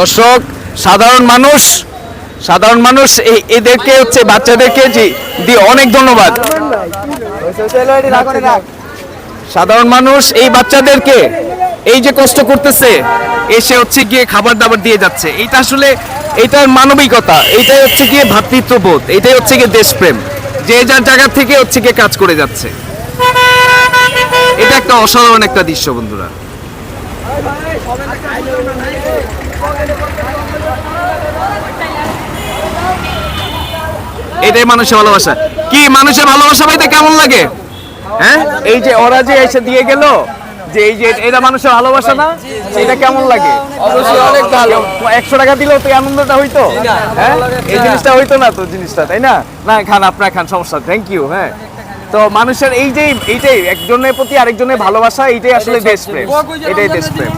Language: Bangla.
দর্শক, সাধারণ মানুষ সাধারণ মানুষ, এই এদেরকে হচ্ছে বাচ্চাদেরকে দিয়ে অনেক ধন্যবাদ। সাধারণ মানুষ, এই বাচ্চাদেরকে এই যে কষ্ট করতেছে, এসে হচ্ছে গিয়ে খাবার দাবার দিয়ে যাচ্ছে। এইটা আসলে, এইটার মানবিকতা, এইটাই হচ্ছে গিয়ে ভ্রাতৃত্ববোধ এটাই হচ্ছে গিয়ে দেশপ্রেম, যে যার জায়গা থেকে হচ্ছে গিয়ে কাজ করে যাচ্ছে। এটা একটা অসাধারণ একটা দৃশ্য, বন্ধুরা। এটাই মানুষের ভালোবাসা। কি মানুষের ভালোবাসা পাইতে কেমন লাগে? হ্যাঁ? এই যে ওরা যে এসে দিয়ে গেল যে এই যে এটা মানুষের ভালোবাসা না? এটা কেমন লাগে? অবশ্যই অনেক ভালো। একশো টাকা দিলেও তো আনন্দটা হইতো? হ্যাঁ? এই জিনিসটা হইতো না তো জিনিসটা তাই না? না খান আপনার খান সমস্যা থ্যাংক ইউ হ্যাঁ। তো মানুষের এই যে এইটাই একজনের প্রতি আরেকজনের ভালোবাসা এইটাই আসলে দেশপ্রেম এটাই দেশপ্রেম